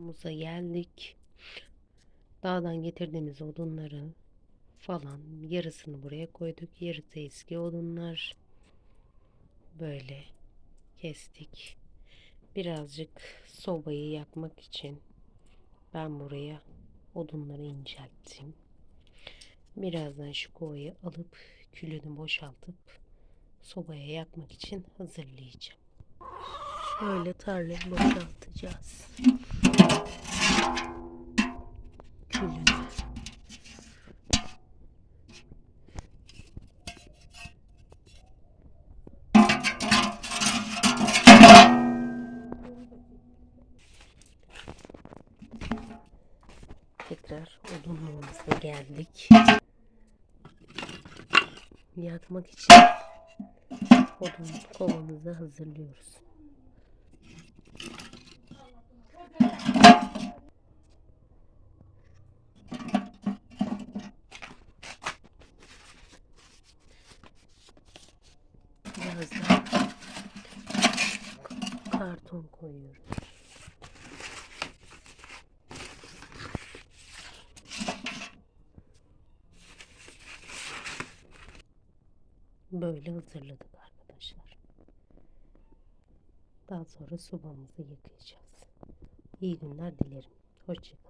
Muza geldik. Dağdan getirdiğimiz odunları falan yarısını buraya koyduk. Yarısı eski odunlar. Böyle kestik. Birazcık sobayı yakmak için ben buraya odunları incelttim. Birazdan şu kovayı alıp külünü boşaltıp sobaya yakmak için hazırlayacağım. Şöyle tarlayı boşaltacağız. Külünü. Tekrar odunluğumuza geldik. Yakmak için odun kovamızı hazırlıyoruz. Daha karton koyuyoruz. Böyle hazırladık arkadaşlar. Daha sonra sobamızı yakacağız. İyi günler dilerim. Hoşçakalın.